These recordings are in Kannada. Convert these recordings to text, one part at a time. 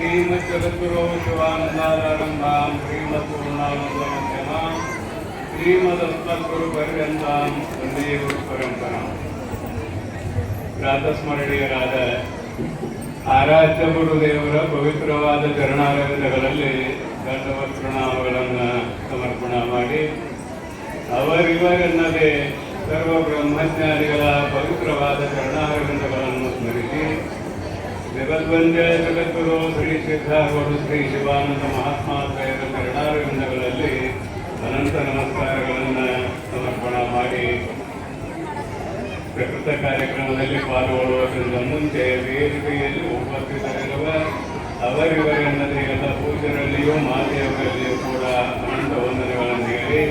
ಶ್ರೀಮತ್ಪೂರ್ಣಾನಂದಮಧ್ಯಮಾಂ ಶ್ರೀಮದಸ್ಮದ್ಗುರು ಪರ್ಯಂತಾಂ ವಂದೇ ಗುರು ಪರಂಪರ ಪ್ರಾತಸ್ಮರಣೀಯರಾದ ಆರಾಧ್ಯ ಗುರುದೇವರ ಪವಿತ್ರವಾದ ಚರಣಾರವಿಂದಗಳಲ್ಲಿ ದಂಡವ ಪ್ರಣಾಮಗಳನ್ನು ಸಮರ್ಪಣ ಮಾಡಿ, ಅವರಿವರೆನ್ನದೇ ಸರ್ವ ಬ್ರಹ್ಮಜ್ಞಾನಿಗಳ ಪವಿತ್ರವಾದ ಚರಣಾರವಿಂದಗಳನ್ನು ಸ್ಮರಿಸಿ ಜಗದ್ವಂದ್ಯ ಜಗದ್ಗುರು ಶ್ರೀ ಸಿದ್ಧಾರೂಢ ಶ್ರೀ ಶಿವಾನಂದ ಮಹಾತ್ಮಾತ್ರಯರ ಕರ್ಣಾರವಿಂದಗಳಲ್ಲಿ ಅನಂತ ನಮಸ್ಕಾರಗಳನ್ನು ಸಮರ್ಪಣ ಮಾಡಿ ಪ್ರಕೃತ ಕಾರ್ಯಕ್ರಮದಲ್ಲಿ ಪಾಲ್ಗೊಳ್ಳುವುದರಿಂದ ಮುಂಚೆ ವೇದಿಕೆಯಲ್ಲಿ ಉಪಸ್ಥಿತರಿರುವ ಅವರಿವರೆಲ್ಲದೆ ಎಲ್ಲ ಪೂಜೆಗಳಲ್ಲಿಯೂ ಮಾತೆಯವರಲ್ಲಿಯೂ ಕೂಡ ಅನಂತ ವಂದನೆಗಳನ್ನು ಹೇಳಿ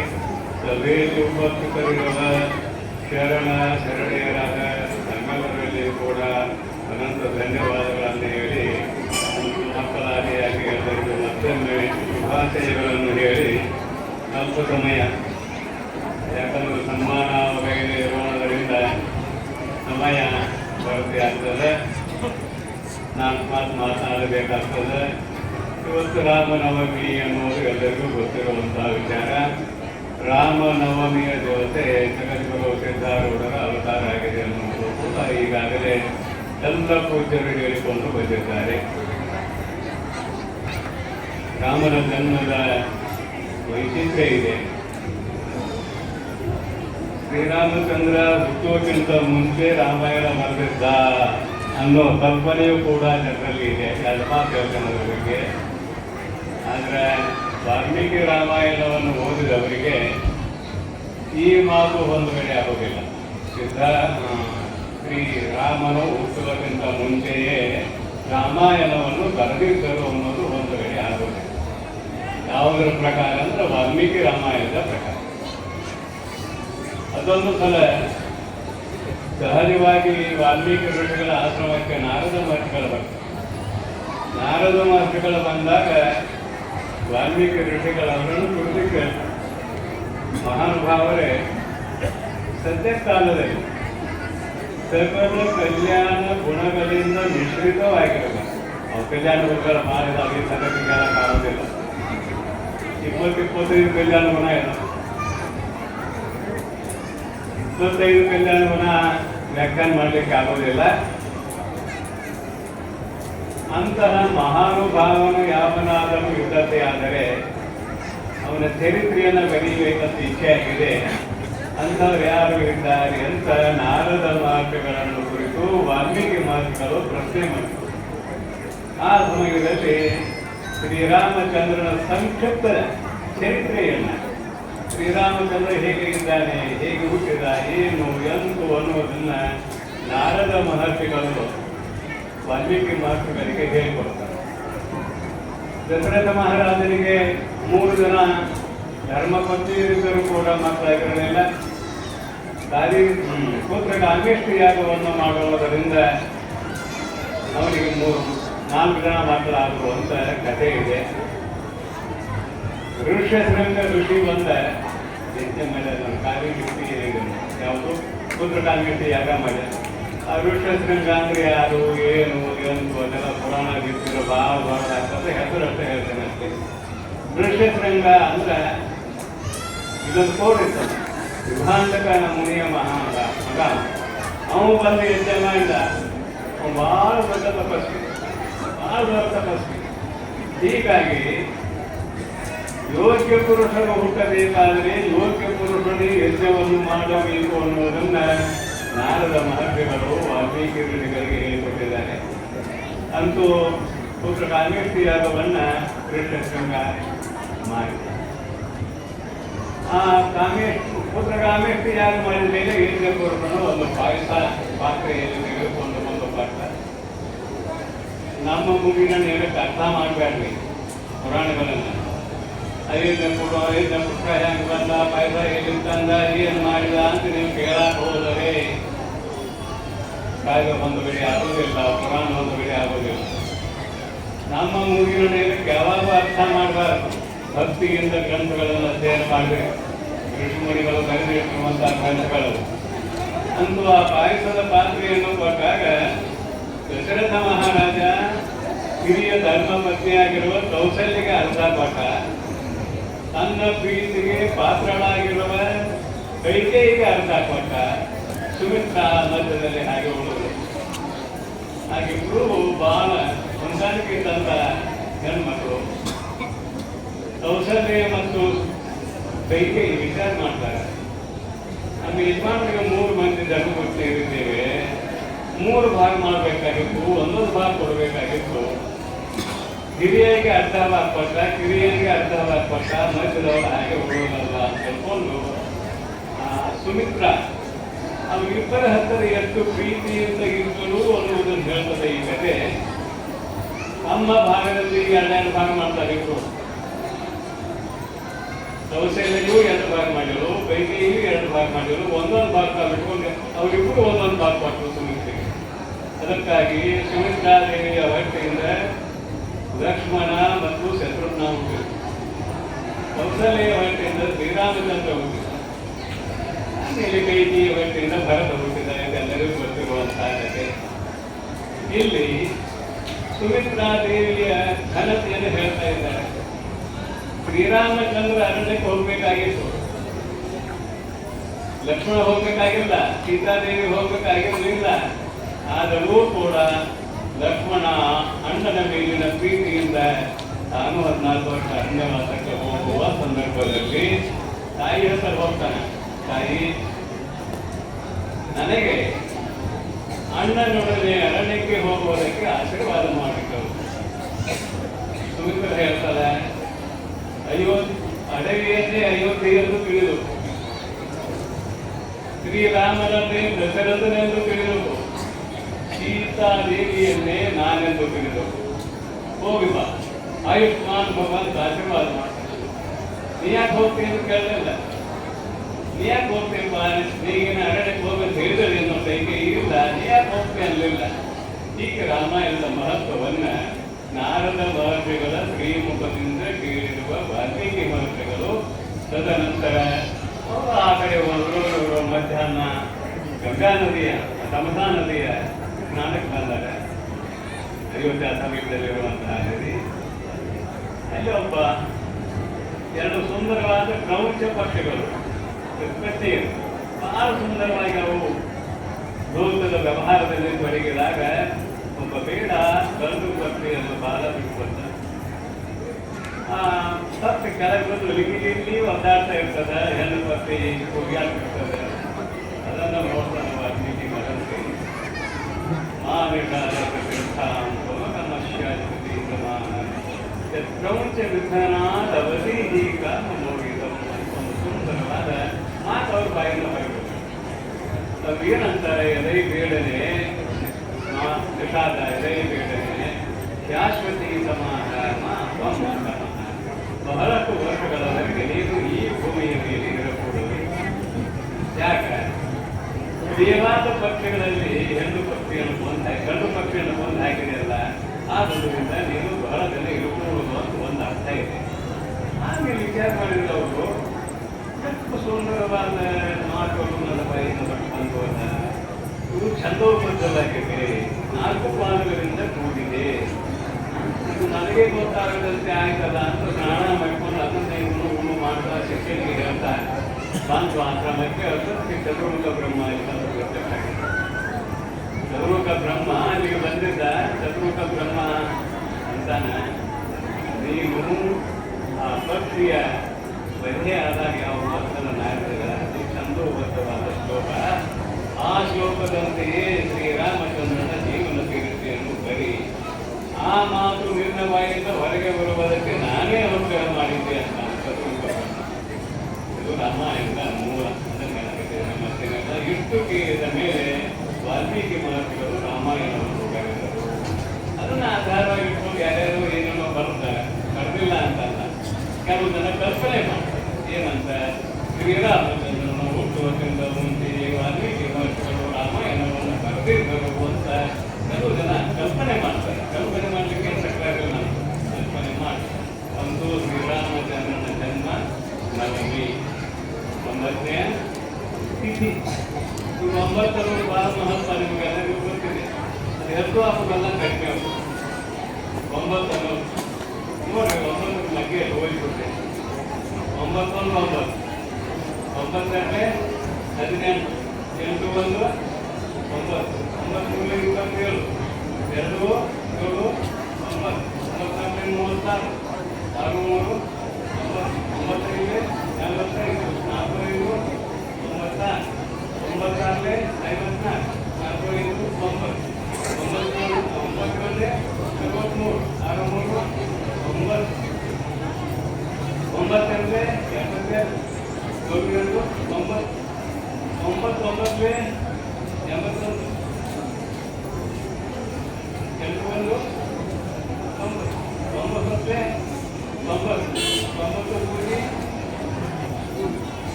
ಸಭೆಯಲ್ಲಿ ಉಪಸ್ಥಿತರಿರುವ ಶರಣ ಶರಣೆಯರಾದ ಅನಂತ ಧನ್ಯವಾದಗಳನ್ನು ಹೇಳಿ ಮಕ್ಕಳಾದಿಯಾಗಿ ಎಲ್ಲರಿಗೂ ಮತ್ತೊಮ್ಮೆ ಶುಭಾಶಯಗಳನ್ನು ಹೇಳಿ ಸ್ವಲ್ಪ ಸಮಯ ಯಾಕಂದ್ರೆ ಸನ್ಮಾನ ವಗೈರೆ ಇರುವುದರಿಂದ ಸಮಯ ಕೊರತೆ ಆಗ್ತದೆ. ನಾಲ್ಕು ಮಾತು ಮಾತನಾಡಬೇಕಾಗ್ತದೆ ಇವತ್ತು ರಾಮನವಮಿ ಅನ್ನೋದು ಎಲ್ಲರಿಗೂ ಗೊತ್ತಿರುವಂತಹ ವಿಚಾರ. ರಾಮನವಮಿಯ ದೇವತೆ ಜಗದ್ಗುರು ಸಿದ್ಧಾರೂಢರ ಅವತಾರ ಆಗಿದೆ ಅನ್ನೋದು ಕೂಡ ಈಗಾಗಲೇ ಎಲ್ಲ ಪೂಜ್ಯರು ಹೇಳಿಕೊಂಡು ಬಂದಿದ್ದಾರೆ ರಾಮನ ಜನ್ಮದ ವೈಶಿಷ್ಟ್ಯ ಇದೆ. ಶ್ರೀರಾಮಚಂದ್ರ ಹುಟ್ಟುವಕ್ಕಿಂತ ಮುಂಚೆ ರಾಮಾಯಣ ಬರೆದಿದ್ದ ಅನ್ನೋ ಕಲ್ಪನೆಯೂ ಕೂಡ ಜನರಲ್ಲಿ ಇದೆ. ಯಲ್ಮಾದೇವತನದ ಬಗ್ಗೆ ಆದರೆ ವಾಲ್ಮೀಕಿ ರಾಮಾಯಣವನ್ನು ಓದಿದವರಿಗೆ ಈ ಮಾತು ಹೊಂದುಗಡೆ ಆಗೋದಿಲ್ಲ. ಸಿದ್ಧ ಶ್ರೀರಾಮನು ಹುಟ್ಟುವುದಕ್ಕಿಂತ ಮುಂಚೆಯೇ ರಾಮಾಯಣವನ್ನು ಬರೆದಿದ್ದರು ಅನ್ನೋದು ಒಂದು ವೇಳೆ ಆಗುತ್ತೆ ಯಾವುದರ ಪ್ರಕಾರ ಅಂದ್ರೆ ವಾಲ್ಮೀಕಿ ರಾಮಾಯಣದ ಪ್ರಕಾರ. ಅದೊಂದು ಸಲ ಸಹಜವಾಗಿ ವಾಲ್ಮೀಕಿ ಋಷಿಗಳ ಆಶ್ರಮಕ್ಕೆ ನಾರದ ಮಹರ್ಷಿಗಳು ಬರ್ತಾರೆ ನಾರದ ಮಹರ್ಷಿಗಳು ಬಂದಾಗ ವಾಲ್ಮೀಕಿ ಋಷಿಗಳವರನ್ನು ಕೇಳ್ತಾರೆ ಮಹಾನುಭಾವರೇ ಸದ್ಯ ಕಾಲದಲ್ಲಿ ಸಕಲ ಕಲ್ಯಾಣ ಗುಣಗಳಿಂದ ಮಿಶ್ರಿತವಾಗಿರಬೇಕು ಅವು ಕಲ್ಯಾಣ ಗುಣಗಳ ಮಾಡಿದಾಗ ಸಗತಿಗೆಲ್ಲ ಕಾಣೋದಿಲ್ಲ ಇಪ್ಪತ್ತು ಇಪ್ಪತ್ತೈದು ಕಲ್ಯಾಣ ಗುಣ ಇಲ್ಲ ಇಪ್ಪತ್ತೈದು ಕಲ್ಯಾಣವನ್ನ ವ್ಯಾಖ್ಯಾನ ಮಾಡಲಿಕ್ಕೆ ಆಗೋದಿಲ್ಲ. ಅಂತಹ ಮಹಾನುಭಾವನು ಯಾವನಾದರೂ ಇದ್ದತೆ ಆದರೆ, ಅವನ ಚರಿತ್ರೆಯನ್ನು ಬೆಳೆಯಬೇಕಂತ ಇಚ್ಛೆ ಆಗಿದೆ ಅಂಥವ್ರು ಯಾರು ಇದ್ದಾರೆ ಅಂತ ನಾರದ ಮಾತುಗಳನ್ನು ಕುರಿತು ವಾಲ್ಮೀಕಿ ಮಾತುಗಳು ಪ್ರಶ್ನೆ ಮಾಡಿದರು. ಆ ಸಮಯದಲ್ಲಿ ಶ್ರೀರಾಮಚಂದ್ರನ ಸಂಕ್ಷಿಪ್ತ ಚರಿತ್ರೆಯನ್ನು ಶ್ರೀರಾಮಚಂದ್ರ ಹೇಗೆ ಇದ್ದಾನೆ, ಹೇಗೆ ಹುಟ್ಟಿದ, ಏನು ಎಂತು ಅನ್ನೋದನ್ನು ನಾರದ ಮಹರ್ಷಿಗಳು ವಾಲ್ಮೀಕಿ ಮಹರ್ಷಿಗಳಿಗೆ ಹೇಳಿಕೊಡ್ತಾರೆ. ದಶರಥ ಮಹಾರಾಜನಿಗೆ ಮೂರು ಜನ ಧರ್ಮಪತ್ನಿಯರಿದ್ದರೂ ಕೂಡ ಮಕ್ಕಳಾಗಿರಲಿಲ್ಲ ದಾರಿ ಪುತ್ರಗೆ ಅಂಗೇಷ್ಟಿ ಯಾಗವನ್ನು ಮಾಡುವುದರಿಂದ ಅವನಿಗೆ ಮೂರು ನಾಲ್ಕು ಜನ ಅಂತ ಕಥೆ ಇದೆ. ಋಷ್ಯಶೃಂಗ ಋಷಿ ಬಂದ ಯಜ್ಞ ಮೇಲೆ ನಮ್ಮ ಕಾವ್ಯಗೀರ್ತಿ ಯಾವುದು? ಕಾವ್ಯಗೀರ್ತಿ ಯಾಗ ಮಾಡಿ. ಆ ಋಷ್ಯಶೃಂಗ ಅಂದ್ರೆ ಯಾರು, ಏನು ಎಂದು ಅದೆಲ್ಲ ಪುರಾಣ ಗೀರ್ತಿರೋ ಭಾಳ ಭಾಳ ಆಗ್ತದೆ ಹೆಸರು ಅಷ್ಟೇ ಹೇಳ್ತೇನೆ ಅಷ್ಟೇ. ಋಷ್ಯಶೃಂಗ ಅಂದ್ರೆ ಇದೊಂದು ಕೋಡ್ ಇರ್ತದೆ ವಿಭಾಂಡಕನ ಮುನಿಯ ಮಹಾ ಮಗ. ಅವನು ಬಂದು ಯಜ್ಞ ಮಾಡಿದ, ಅವನು ಭಾಳ ದೊಡ್ಡ ತಪಸ್ವಿ. ಭಾಳ ದೊಡ್ಡ ತಪಸ್ವಿ. ಹೀಗಾಗಿ, ಯೋಗ್ಯ ಪುರುಷರು ಹುಟ್ಟಬೇಕಾದರೆ ಯೋಗ್ಯ ಪುರುಷರು ಯಜ್ಞವನ್ನು ಮಾಡಬೇಕು ಅನ್ನೋದನ್ನ ನಾರದ ಮಹರ್ಷಿಗಳು ವಾಲ್ಮೀಕಿ ಋಷಿಗಳಿಗೆ ಹೇಳಿಕೊಟ್ಟಿದ್ದಾರೆ. ಅಂತೂ ಪುತ್ರ ಕಾಂಗ್ರೆಸ್ಸಿ ಯಾಗವನ್ನ ಸಂಘ ಮಾಡಿದ ಆ ಕಾಮೇಶ್ ಪುತ್ರ ಕಾಮೇಶಿ ಯಾಗ ಮಾಡಿದ ಮೇಲೆ ಯಜ್ಞ ಪುರುಷನು ಒಂದು ಪಾಯಸ, ಪಾತ್ರೆಯಲ್ಲಿ ತೆಗೆದುಕೊಂಡು ಬಂದು ಬರ್ತಾರೆ. ನಮ್ಮ ಮುಗಿನ ನೇರಕ್ಕೆ ಅರ್ಥ ಮಾಡಬೇಡ್ರಿ ಪುರಾಣಗಳನ್ನು. ಐದನೇ ಪುಟ ಐದನೇ ಪುಟ್ಟ ಹೆಂಗ್ ಬಂದ, ಪಾಯಸ ಎಲ್ಲಿಂದ ತಂದ, ಏನ್ ಮಾಡಿದ ಅಂತ ನೀವು ಕೇಳಕ್ಕೆ ಹೋದರೆ ಕಾಯ್ದೆ ಒಂದು ಬಿಡಿ ಆಗೋದಿಲ್ಲ, ಪುರಾಣ ಒಂದು ಬಿಡಿ ಆಗೋದಿಲ್ಲ. ನಮ್ಮ ಮೂಗಿನ ನೇರಕ್ಕೆ ಯಾವಾಗೂ ಅರ್ಥ ಮಾಡಬಾರ್ದು. ಭಕ್ತಿಯಿಂದ ಗ್ರಂಥಗಳನ್ನು ಅಧ್ಯಯನ ಮಾಡಬೇಕು. ಋಷಿಮುನಿಗಳು ಅಂದು ಆ ಪಾಯಸದ ಪಾತ್ರೆಯನ್ನು ಕೊಟ್ಟಾಗ ದಶರಥ ಮಹಾರಾಜ ಹಿರಿಯ ಧರ್ಮ ಪತ್ನಿಯಾಗಿರುವ ಕೌಶಲ್ಯಗೆ ಅರ್ಥ ಕೊಟ್ಟ. ತನ್ನ ಪ್ರೀತಿಗೆ ಪಾತ್ರಳಾಗಿರುವ ಕೈಕೇಯಿಗೆ ಅರ್ಥ ಕೊಟ್ಟ. ಸುಮಿತ್ರ ಮಧ್ಯದಲ್ಲಿ ಹಾಗೆ ಉಳಿದರು ಗುರು ಬಾಲ ಹೊಂದಾಣಿಕೆ ತಂದ ಹೆಣ್ಮಕ್ಳು ಕೌಶಲ್ಯ ಮತ್ತು ಕೈಕೇಯಿ ವಿಚಾರ ಮಾಡ್ತಾರೆ. ನಮ್ಮ ಯಜಮಾನರಿಗೆ ಮೂರು ಮಂದಿ ಜನ ಸೇರಿದ್ದೇವೆ. ಮೂರು ಭಾಗ ಮಾಡಬೇಕಾಗಿತ್ತು, ಒಂದೊಂದು ಭಾಗ ಕೊಡಬೇಕಾಗಿತ್ತು. ಹಿರಿಯರಿಗೆ ಅರ್ಧ ಭಾಗ ಕೊಟ್ಟ ಕಿರಿಯರಿಗೆ ಅರ್ಧ ಭಾಗ ಕೊಟ್ಟ ಮಧ್ಯದವರು ಹಾಗೆ ಹೋಗೋದಲ್ಲ ಅಂತ ಹೇಳ್ಕೊಂಡು ಸುಮಿತ್ರ ಅವ್ರು ಇಬ್ಬರ ಹತ್ತಿರ ಎಷ್ಟು ಪ್ರೀತಿಯಿಂದ ಇದ್ದರು ಅನ್ನುವುದನ್ನು ಹೇಳ್ತದೆ ಈ ಕತೆ. ನಮ್ಮ ಭಾಗದಲ್ಲಿ ಎರಡೆರಡು ಭಾಗ ಮಾಡ್ತಾರೆ ಇಬ್ರು ಕೌಶಲ್ಯಗೂ ಎರಡು ಭಾಗ ಮಾಡಿದ್ರು ಕೈಕೇಯಿಗೂ ಎರಡು ಭಾಗ ಮಾಡಿದ್ರು ಒಂದೊಂದು ಭಾಗ ಬಿಟ್ಕೊಂಡು ಅವರಿಬ್ಬರು ಒಂದೊಂದು ಭಾಗ ಕೊಟ್ಟರು ಸುಮಿತ್ರಿಗೆ ಅದಕ್ಕಾಗಿ ಸುಮಿತ್ರಾದೇವಿಯ ಹೊಟ್ಟೆಯಿಂದ ಲಕ್ಷ್ಮಣ ಮತ್ತು ಶತ್ರುಘ್ನ ಹುಟ್ಟಿದರು ಕೌಶಲ್ಯ ಹೊಟ್ಟೆಯಿಂದ ಶ್ರೀರಾಮಚಂದ್ರ ಹುಟ್ಟಿದ್ರು ಆಮೇಲೆ ಹೊಟ್ಟೆಯಿಂದ ಭರತ ಹುಟ್ಟಿದ ಎಲ್ಲರಿಗೂ ಗೊತ್ತಿರುವಂತಹ ಕಥೆ ಇಲ್ಲಿ ಸುಮಿತ್ರಾದೇವಿಯ ಘನತೆಯನ್ನು ಹೇಳ್ತಾ ಇದ್ದಾರೆ. ಶ್ರೀರಾಮಚಂದ್ರ ಅರಣ್ಯಕ್ಕೆ ಹೋಗ್ಬೇಕಾಗಿತ್ತು. ಲಕ್ಷ್ಮಣ ಹೋಗ್ಬೇಕಾಗಿಲ್ಲ, ಸೀತಾದೇವಿ ಹೋಗ್ಬೇಕಾಗಿರ್ಲಿಲ್ಲ. ಆದರೂ ಕೂಡ ಲಕ್ಷ್ಮಣ ಅಣ್ಣನ ಮೇಲಿನ ಪ್ರೀತಿಯಿಂದ ತಾನು ಹದಿನಾಲ್ಕು ವರ್ಷ ಅರಣ್ಯವಾಸಕ್ಕೆ ಹೋಗುವ ಸಂದರ್ಭದಲ್ಲಿ ತಾಯಿ ಹತ್ರ ಹೋಗ್ತಾನೆ. ತಾಯಿ, ನನಗೆ ಅಣ್ಣನೊಡನೆ ಅರಣ್ಯಕ್ಕೆ ಹೋಗುವುದಕ್ಕೆ ಆಶೀರ್ವಾದ ಮಾಡಿದ್ದವು ಸುಮಿತ್ರ ಹೇಳ್ತಾರೆ ಅಯ್ಯೋ ಅಡವಿಯನ್ನೇ ಅಯೋಧ್ಯೆ ಎಂದು ತಿಳಿದು. ಶ್ರೀರಾಮನನ್ನೇ ದಶರಥನೆಂದು ತಿಳಿದು. ಸೀತಾದೇವಿಯನ್ನೇ ನಾನೆಂದು ತಿಳಿದು. ಹೋಗಿ ಬಾ ಆಯುಷ್ಮಾನ್ ಭಗವಂತ ಆಶೀರ್ವಾದ ಮಾಡ್ತಾನೆ ನೀ ಯಾಕೆ ಹೋಗ್ತೀನಿ ಅಂತ ಕೇಳಲಿಲ್ಲ ನೀ ಯಾಕೆ ಹೋಗ್ತೀನಿ ಬಾ ನೀಗಿನ ಅರಣ್ಯಕ್ಕೆ ಹೋಗಂತ ಹೇಳಿದರೆ ಅನ್ನೋ ಕೈಗೆ ಇಲ್ಲ. ನೀ ಯಾಕೆ ಹೋಗ್ತೀನಿ ಅಲ್ಲಿಲ್ಲ ಈಗ ರಾಮಾಯಣದ ಮಹತ್ವವನ್ನ ನಾರದ ಮಹರ್ಷಿಗಳ ಶ್ರೀಮುಖದಿಂದ ಕೇಳಿರುವ ವಾಲ್ಮೀಕಿ ಮಹರ್ಷಿಗಳು ತದನಂತರ ಆ ಕಡೆ ಇವರು ಮಧ್ಯಾಹ್ನ ಗಂಗಾ ನದಿಯ ತಮಸಾ ನದಿಯ ಸ್ನಾನಕ್ಕೆ ಬಂದಾಗ ಅಯೋಧ್ಯ ಸಮೀಪದಲ್ಲಿರುವಂತಹ ನದಿ. ಅಲ್ಲಿ ಒಬ್ಬ ಎರಡು ಸುಂದರವಾದ ಕ್ರೌಂಚ ಪಕ್ಷಿಗಳು ಕಚ್ಚೆಯರು ಬಹಳ ಸುಂದರವಾಗಿ ಅವು ಲೋಕದ ವ್ಯವಹಾರದಲ್ಲಿ ತೊಡಗಿದಾಗ ಒಬ್ಬ ಬೇಡ ಗಂಡು ಪಕ್ಷಿಯನ್ನು ಬಾಲ ಬಿಟ್ಕೊಳ್ತ ಆ ಪಕ್ಷಿ ಕೆಳಗೆ ಬಂದು ಲಿಗಿಲಿ ಒದ್ದಾಡ್ತಾ ಇರ್ತದೆ ಹೆಣ್ಣು ಪಕ್ಷಿ ಹೋಗ್ಯಾಡ್ತಿರ್ತದೆ ಅದನ್ನು ನೋಡ್ತಾನೆ ವಾಲ್ಮೀಕಿ ಮಗನಿಗೆ ಮಾವಿಷಾದ ಪ್ರಪಂಚ ಕ್ರೌಂಚ ವಿಧಾನಾದವಧಿ ಈಗ ಮೋಗಿದ ಒಂದು ಸುಂದರವಾದ ಮಾತು ಅವ್ರ ಬಾಯಿಂದ ಬರಬೇಕು ಅದು ಏನಂತಾರೆ ಎದೈ ಬೇಡನೆ ನಿಷಾದ ಎದೈ ಬೇಡನೆ ಶಾಶ್ವತಿ ಸಮಾಧಾನ ತ್ವಮಃ. ಬಹಳಷ್ಟು ವರ್ಷಗಳವರೆಗೆ ನೀನು ಈ ಭೂಮಿಯ ಮೇಲೆ ಇರಕೂಡದು ಯಾಕೆ ದೇವಾದ ಪಕ್ಷಗಳಲ್ಲಿ ಹೆಣ್ಣು ಪಕ್ಷಿಯನ್ನು ಕೊಂದು ಗಂಡು ಪಕ್ಷಿಯನ್ನು ಕೊಂದು ಹಾಕಿದೆಯಲ್ಲ ಆದುದರಿಂದ ನೀನು ಬಹಳ ಜನ ಇರಕೂಡದು ಅಂತ ಒಂದು ಅರ್ಥ ಇದೆ ಆಮೇಲೆ ವಿಚಾರ ಮಾಡಿದ್ರೆ ಅವರು ಸುಂದರವಾದ ಮಾತುಗಳನ್ನು ಬಂದು ಹೋದ ಇವು ಛಂದೋಬದ್ಧವಾಗಿದೆ ನಾಲ್ಕು ಪಾದಗಳಿಂದ ಕೂಡಿದೆ. ಇದು ನನಗೆ ಗೊತ್ತಾಗದಂತೆ ಆಯ್ತಲ್ಲ ಅಂತ ಸ್ನಾನ ಮಾಡ್ಕೊಂಡು ಅದನ್ನ ಇವನು ಇವನು ಮಾಡ್ತಾ ಶಿಕ್ಷಣಿಗೆ ಅಂತ ಬಂತು ಆಶ್ರಮಕ್ಕೆ ಅದಕ್ಕೆ ಚತುರ್ಮುಖ ಬ್ರಹ್ಮ ಅಂತ ಗೊತ್ತಾಗಿದೆ ಚತುರ್ಮುಖ ಬ್ರಹ್ಮ ಅಲ್ಲಿಗೆ ಬಂದಿದ್ದ ಚತುರ್ಮುಖ ಬ್ರಹ್ಮ ಅಂತಾನೆ. ನೀವು ಆ ಭಕ್ತಿಯ ಬಂದೇ ಆದಾಗ ಯಾವ ನಾಡ್ತಿಲ್ಲ ಅದು ಚಂದೋಬದ್ಧವಾದ ಶ್ಲೋಕ ಆ ಶ್ಲೋಕದಂತೆಯೇ ಶ್ರೀರಾಮಚಂದ್ರನ ಜೀವನ ಚರಿತ್ರೆಯನ್ನು ಕರಿ. ಆ ಮಾತು ನಿನ್ನ ಹೊರಗೆ ಬರುವುದಕ್ಕೆ ನಾನೇ ಅನುಗ್ರಹ ಮಾಡಿದ್ದೆ ಅಂತ ಇದು ರಾಮಾಯಣದ ಮೂಲ. ಇಷ್ಟು ಕೇಳಿದ ಮೇಲೆ ವಾಲ್ಮೀಕಿ ಮಹರ್ಷಿಗಳು ರಾಮಾಯಣವನ್ನು ಕರೆದರು ಅದನ್ನು ಆಧಾರವಾಗಿ ಇಟ್ಕೊಂಡು ಯಾರ್ಯಾರು ಏನೋ ಬರ್ತಾರೆ ಬರೆದಿಲ್ಲ ಅಂತಲ್ಲ. ಕೆಲವು ಜನ ಕಲ್ಪನೆ ಮಾಡ್ತಾರೆ. ಏನಂತ? ಶ್ರೀರಾಮ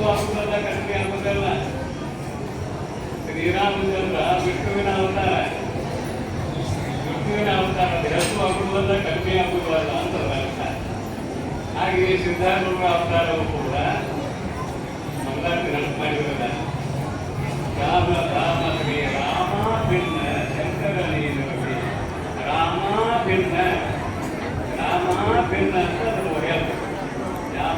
ವಾಸುವುದನ್ನ ಕಡಿಮೆ ಆಗುವುದಲ್ಲ ಶ್ರೀರಾಮಚಂದ್ರ ವಿಷ್ಣುವಿನ ಅವತಾರ ವಿಷ್ಣುವಿನ ಅವತಾರ ಬೆರಕು ಆಗುವುದಲ್ಲ ಕಡಿಮೆ ಆಗುವುದಲ್ಲ ಅಂತ ಹಾಗೆಯೇ ಸಿದ್ಧಾರ್ಥ ಅವತಾರವು ಕೂಡ ಮಂಗಳಾರತಿ ನೆನಪು ಮಾಡಿರೋದ ರಾಮ ರಾಮ ಶ್ರೀ ರಾಮ ಭಿನ್ನ ಶಂಕರ ನೀನು ರಾಮ ಭಿನ್ನ ರಾಮ ಭಿನ್ನ ಅಂತ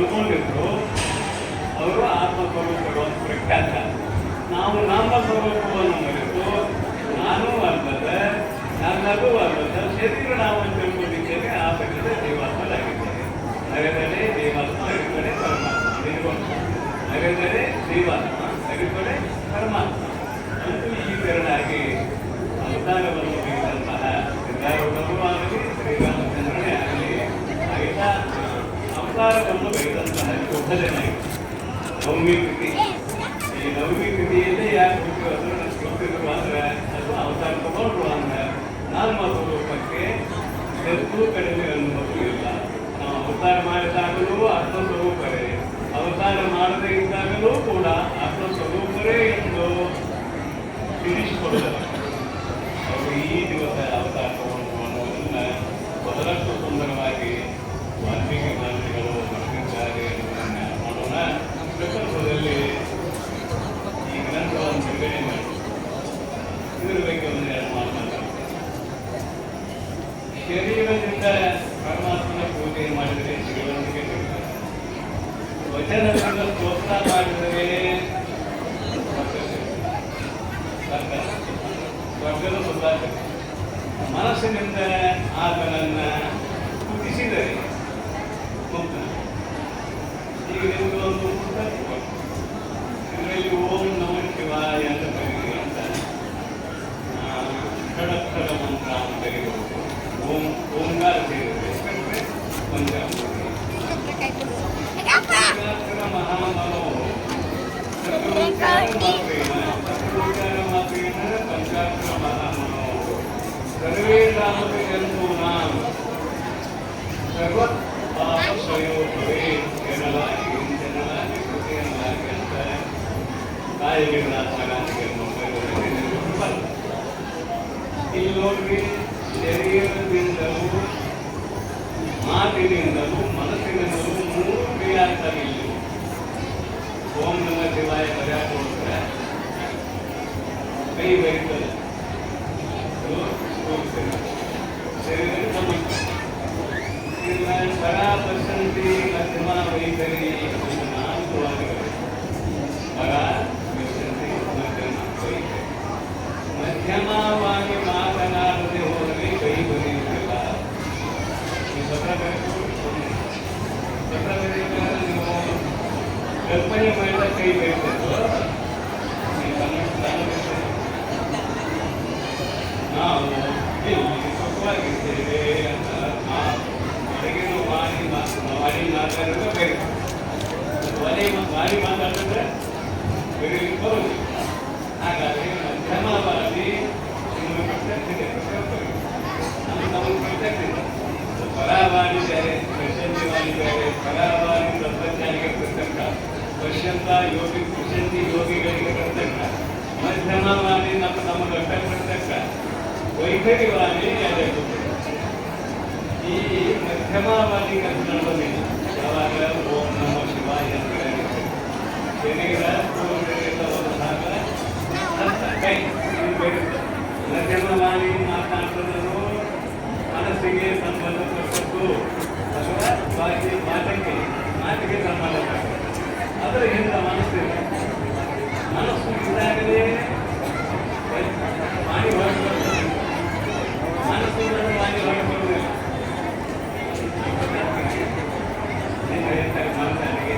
ತಿಳ್ಕೊಂಡಿದ್ರು, ಅವರು ಆತ್ಮಸ್ವರೂಪರು ಅಂತ ಪ್ರಖ್ಯಾತ. ನಾವು ನಮ್ಮ ಸ್ವರೂಪವನ್ನು ಮರೆತು ನಾನೂ ಅಲ್ಲದೆ, ನನ್ನದು ಅಲ್ಲದೆ ಶರೀರ ನಾವು ತಿಳ್ಕೊಂಡಿದ್ದೇವೆ ಆ ಬಗ್ಗೆ ಜೀವಾತ್ಮರಾಗಿದ್ದೇವೆ ಅರೆದರೆ ದೇವಾತ್ಮ ಅರಿತರೆ ಪರಮಾತ್ಮ ನಿರ್ವಹಣ ಅರೆದರೆ ದೇವಾತ್ಮ ಪರಮಾತ್ಮ. ಅಂತೂ ಈ ತೆರಳಾಗಿ ಅವತಾರವನ್ನು ಮೊದಲನೇ ನವಮಿ ಕೃತಿ. ಈ ನವಮಿ ಕೃತಿಯಲ್ಲಿ ಯಾರು ಬಿಟ್ಟು ಅದು ನನಗೆ ಅಂದ್ರೆ, ಅದು ಅವತಾರ ತಗೊಂಡು ಅಂದ್ರೆ ನಾನು ಮಾತು ರೂಪಕ್ಕೆ ಹೆಚ್ಚು ಕಡಿಮೆ ಅನ್ನೋದು ಇಲ್ಲ ನಾವು ಅವತಾರ ಮಾಡಿದಾಗಲೂ ಆತ್ಮಸ್ವರೂಪರೇ. ಅವತಾರ ಮಾಡದೇ ಇದ್ದಾಗಲೂ ಕೂಡ ಆತ್ಮಸ್ವರೂಪರೇ ಎಂದು ತಿಳಿಸಿಕೊಳ್ತಾರೆ ಆಗಿದ್ದಾರೆ ಇಲ್ಲಿ ಓಂ ನಮ ಶಿವಾಯ ಪದಾರ್ಥ ಕೈ ಬೈಕ್ ನಾವು ಇಲ್ಲಿ ಸುಖವಾಗಿದ್ದೇವೆ ಅಂತ ಹೊರಗಿನ ವಾಣಿ ವಾಣಿ ಮಾತಾಡೋದು ಬೇರೆ ಮನೆ ವಾಣಿ ಮಾತಾಡಿದ್ರೆ ಬೇರೆ ಬರೋದು ಹಾಗಾಗಿ ಮಧ್ಯಮವಾಗಿ ನಿಮ್ಮನ್ನು ಪ್ರತ್ಯಕ್ಷತೆ ನಮ್ಮ ನಮಗೆ ಪ್ರತ್ಯಕ್ಷತೆ ಪರಾವಾಣಿ ಬೇರೆ ಪಶ್ಯಂತಿ ವಾಣಿ ಬೇರೆ ಪರಾವಾಣಿ ತತ್ವಜ್ಞಾನಿಗೆ ಅಂತ ಯೋಗಿ ಪ್ರಶಂತಿ ಯೋಗಿಗಳಿಗೆ ಮಧ್ಯಮ ಮಾಡಿ ನಮ್ಮ ಪ್ರತ್ಯಕ್ಷ ವೈಖರಿವಾಣಿ ಅದಕ್ಕೆ ಈ ಮಧ್ಯಮವಾಗಿ ಕನ್ನಡದಲ್ಲಿ ಯಾವಾಗ ಓಂ ನಮ ಶಿವಾಯ ಅಂತ ಹಸ್ತ, ಕೈ. ಮಧ್ಯಮವಾಣಿ ಮಾತನಾಡುವುದನ್ನು ಮನಸ್ಸಿಗೆ ಸಂಬಂಧಪಟ್ಟದ್ದು ಅಥವಾ ಬಾಕಿ ಮಾತಕ್ಕೆ ಮಾತಿಗೆ ಸಂಬಂಧಪಟ್ಟದ್ದು. ಅದರ ಹಿಂದೆ ಮನಸ್ಸಿದೆ. ಮನಸ್ಸು ಇದ್ದಾಗಲೇ ವಾಣಿ ಹೊರಬರ್ತದೆ ಮನಸ್ಸು ವಾಣಿ ಹೊರಬರುವುದಿಲ್ಲ ನೀನು ಹೇಳ್ತಾರೆ ಮಾತಾಡಿಗೆ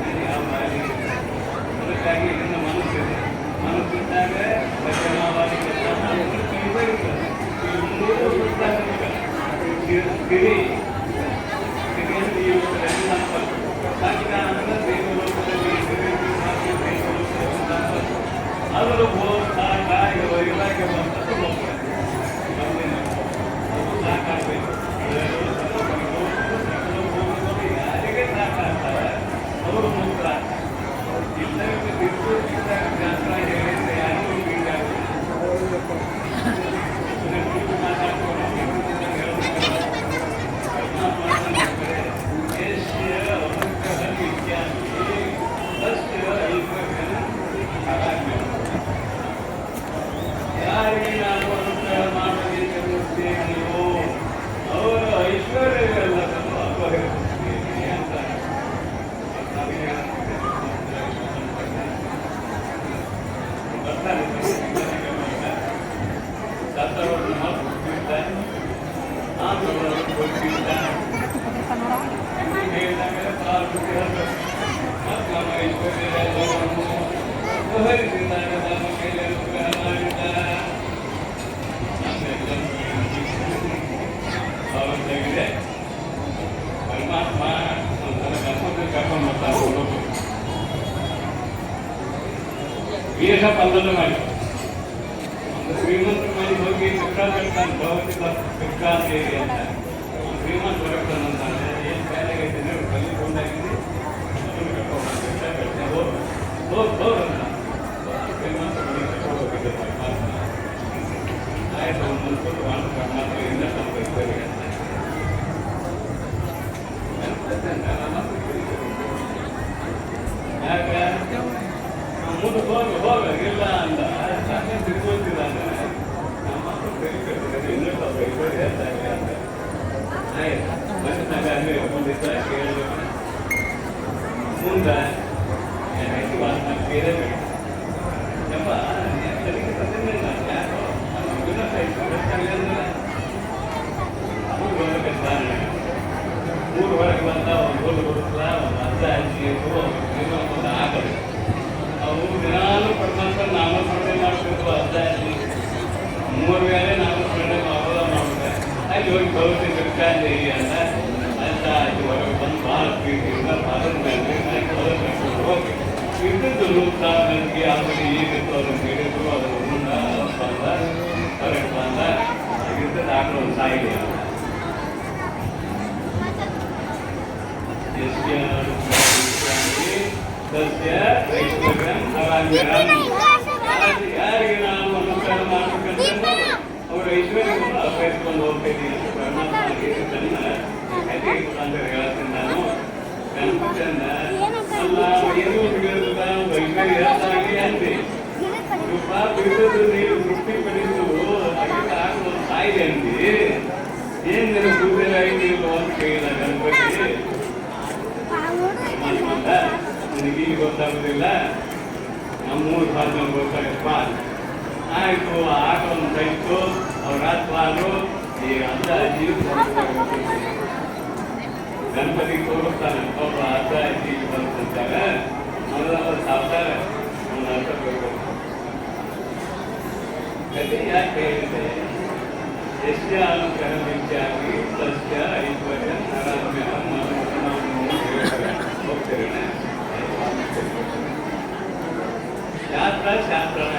ನೀನು ಯಾವ ಬಾರಿ ಅದಕ್ಕಾಗಿ ಇದನ್ನ ಮನಸ್ಸಿದೆ ಮನಸ್ಸಿದ್ದಾಗ ಮಧ್ಯಮವಾದಿ ಬರುತ್ತದೆ ಈ ಮೂರು ಪುಸ್ತಕಗಳು ಗಿರಿ ಗಿರಿಯಲ್ಲಿ ಇವುಗಳಲ್ಲಿ ಸಂಪತ್ತು ಸಾಕ್ಷಾತ್ ದೇವಲೋಕದಲ್ಲಿ ಗಿರಿ ಮತ್ತು ದೇವಲೋಕದಲ್ಲಿ ಸಂಪತ್ತು ಅವರು ಹೋಗ್ತಾ ಕಾಯಿಗೆ ಒಯ್ದಾಗೆ ಬಂದದ್ದು ಹೋಗ್ತಾರೆ ಬಂದಿಲ್ಲ ಅದು ಸಾಕಾಗಬೇಕು ಯಾರಿಗೆ ಸಾಕಾಗ್ತಾರೆ ಅವರು ಮುಕ್ತ ಇಲ್ಲಕ್ಕೆ ಬಿಟ್ಟು ಇದ್ದಾಗ ಶಾಸ್ತ್ರ ಹೇಳಿದ್ರೆ ಯಾರಿಗೂ ಬೀಳಾಗುದಿಲ್ಲ ಯಾರಿಗೆ ನಾನು ಅನುಗ್ರಹ ಮಾಡಬೇಕೆನ್ನುತ್ತೇ ನೀವು ಅವರ ಐಶ್ವರ್ಯವೆಲ್ಲದನ್ನು ಅಪಹರಿಸುತ್ತೀರಿ ಅಂತ ಬರ್ತಾರೆ ಸತ್ತವರನ್ನು ಮಾತ್ರ ಕೊಟ್ಟಿರ್ತಾರೆ ಆತ್ಮಗಳನ್ನು ಕೊಟ್ಟಿರ್ತಾರೆ ಹೇಳಿದಾಗ ಪಾರ್ವತಿ ಹೇಳ್ತಾರೆ ಮತ್ತು ನಮ್ಮ ಐಶ್ವರ್ಯವೆಲ್ಲವನ್ನು ಅಪಹರಿಸಿದಾಗ ನಮ್ಮ ಕೈಯಲ್ಲಿ ಅನುಗ್ರಹ ಮಾಡಿದ್ದಾರೆ ಅವತ್ತಾಗಿದೆ ಪರಮಾತ್ಮ ಒಂಥರ ಕರ್ಕೊಂಡು ಕರ್ಕೊಂಡು ಬರ್ತಾರೆ ಹುಡುಗರು ವೇಷ ಪಲ್ಲದ ಮಾಡಿ ಒಂದು ಶ್ರೀಮಂತ ಮನೆ ಹೋಗಿ ಭಿಕ್ಷಾ ಬೇಡ್ತಾನೆ ಭಗವತಿ ಭಿಕ್ಷಾ ಸೇರಿ ಅಂತ ಒಂದು ಶ್ರೀಮಂತ ಹೊರಗ್ತಾನಂತಾನೆ ಏನು ಕಾಯಿಲೆಗೆ ಐತೆ ಕಲ್ಲಿ ಕೊಂಡಾಗಿದೆ ಅದನ್ನು ಕರ್ಕೊಂಡು ಭಿಕ್ಷಾ ಬೇಡ್ತಾನೆ ಹೋಗಿ ಹೋಗಿ ಹೋಗಿ ಅಂತ ಶ್ರೀಮಂತ ಮನೆ ಕರ್ಕೊಂಡು ಹೋಗಿದ್ದೆ ಪರಮಾತ್ಮ ಆಯ್ತು ಒಂದು ಮುನ್ಸೂಚನೆ ಮಾಡಿ ಪರಮಾತ್ಮ ಇಂದ ಸ್ವಲ್ಪ ಇದ್ದಾರೆ ಅಂತ ಯಾಕೆ ಮೂರು ಬರ್ಬೇಕಂತಾನೆ ಮೂರು ಹೊರಗೆ ಬಂದ ಒಂದು ಹುಲ್ಲು ಹುಡುಕ್ಲ ಒಂದು ಅರ್ಧ ಹಚ್ಚಿ ಇನ್ನೊಂದು ಆಗಲಿ ಮೂರು ದಿನಾನು ಪರಮಾತ್ಮ ನಾಮಸ್ಮರಣೆ ಮಾಡಬೇಕು ಅರ್ಥ ಅಲ್ಲಿ ಮೂರು ವೇಳೆ ನಾಮಸ್ಮರಣೆ ಮಾಡೋದ ಮಾಡಿದೆ ಅಲ್ಲಿ ಹೋಗಿ ಭೌತಿ ಸಿಗ್ತಾನೆ ಅಂತ ಅಂತ ಅಲ್ಲಿ ಹೊರಗೆ ಬಂದು ಭಾಳ ಪ್ರೀತಿಯಿಂದ ಭಾರತ ಓಕೆ ಇದ್ದದ್ದು ರೂಪ ನನಗೆ ಆಮೇಲೆ ಏನಿತ್ತು ಅದನ್ನು ಹೇಳಿದ್ರು ಅದರ ಮುಂದ ಬಂದ ಹೊರಗೆ ಬಂದ ಹಾಗಿದ್ದ ನಾನು ಒಂದು ಸಾಯಿದೆ ಎಷ್ಟು ಜನ ತಸ್ಯ ಯಾರಿಗೆ ನಾವು ನಮಸ್ಕಾರ ಮಾಡಬೇಕಂತ ಅವ್ರ ಐಶ್ವರ್ಯವನ್ನು ಅಪಹರಿಸ್ಕೊಂಡು ಹೋಗ್ತೇನೆ ಅಂತ ಪರಮಾತ್ಮ ಹೇಳಿದ್ದನ್ನ ಕಥೆ ಮುಖಾಂತರ ಹೇಳ್ತೀನಿ ನಾನು. ಗಣಪತಿಯನ್ನ ಅಲ್ಲ ಏನು ತಿಳಿಯೋದಿಲ್ಲ ಐಶ್ವರ್ಯ ಹೇಳ್ತಾಗಿ ಅಂತೆ ರೂಪ ಬಿಡುವುದು ನೀವು ತೃಪ್ತಿಪಡಿಸು ಅದಕ್ಕೆ ಆಗುವ ಅಂತಿ ಏನ್ ನೀನು ಕೂದಲಾಗಿ ನೀವು ಅಂತ ಕೇಳಿದ ಗಣಪತಿ? ಗೊತ್ತಾಗುದಿಲ್ಲ. ನಮ್ಮೂರು ಭಾಷೆ ಗೊತ್ತಾಗಪ್ಪ ಆಯ್ತು ಆಟವನ್ನು ಕೈತು ಅವ್ರ ಆತ್ಮಾನು ಈ ಅರ್ಧ ಅಜ್ಜಿಯು ಗಣಪತಿ ತೋರಿಸ್ತಾನೆ ಒಬ್ಬ ಅರ್ಧ ಅಜ್ಜಿ ಬಂದಂತಾಗ ಅವರೆಲ್ಲ ಸಾವ್ಕಾರ ಒಂದು ಅರ್ಥ ಬೇಕು ಕತೆ ಯಾಕೆ ಹೇಳಿದೆ ಯಶ್ಯ ಕರಮಿತ್ಯಾಗಿ ಸಸ್ಯ ಐಶ್ವರ್ಯ ನರಾಮ್ಯ ಶಾಸ್ತ್ರ ಶಾಸ್ತ್ರನ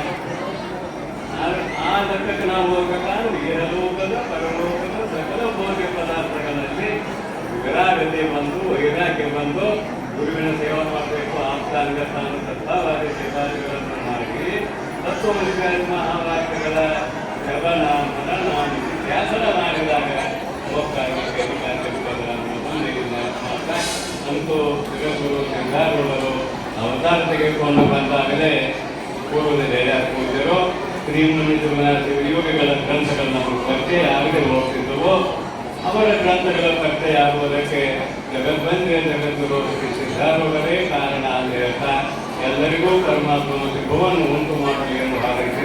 ಆ- ಲೆಕ್ಕಕ್ಕೆ ನಾವು ಇಹಲೋಕದ ಪರಲೋಕದ ಸಕಲ ಭೋಗ್ಯ ಪದಾರ್ಥಗಳಲ್ಲಿ ವಿರಾಗತೆ ಬಂದು ವೈರಾಗ್ಯ ಬಂದು ಗುರುವಿನ ಸೇವೆ ಮಾಡಬೇಕು ಆಪ್ತಾಂಗ ತಾನು ತತ್ವವಾದ ಸೇವಾದಿಗಳನ್ನು ಮಾಡಿ ತತ್ವಮಸಿಗಳ ಮಹಾವಾಕ್ಯಗಳ ಶ್ರವಣ ಮನನ ವ್ಯಾಸನ ಮಾಡಿದಾಗ ಅಧಿಕಾರ ಅನ್ನೋದು ಮಾತ್ರ ಅಂತೂ ಶಿವಗುರು ಸಿದ್ಧಾರೂಢರು ಅವತಾರ ತೆಗೆದುಕೊಂಡು ಬಂದಾಗಲೇ ಪೂರ್ವದಲ್ಲಿ ಪೂಜ್ಯರು ಶ್ರೀಮುನಿಗಳ ಯೋಗಿಗಳ ಗ್ರಂಥಗಳನ್ನ ಪರಿಚಯ ಆಗದೆ ಹೋಗ್ತಿದ್ದವು ಅವರ ಗ್ರಂಥಗಳ ಪರಿಚಯ ಆಗುವುದಕ್ಕೆ ಜಗದ್ಬಂದ್ರೆ ಜಗದ್ಗುರು ಶ್ರೀ ಕಾರಣ ಅಂತ ಹೇಳ್ತಾ, ಎಲ್ಲರಿಗೂ ಪರಮಾತ್ಮನ ಶುಭವನ್ನು ಉಂಟು ಮಾಡಲಿ ಎಂದು ಹಾರೈಸಿ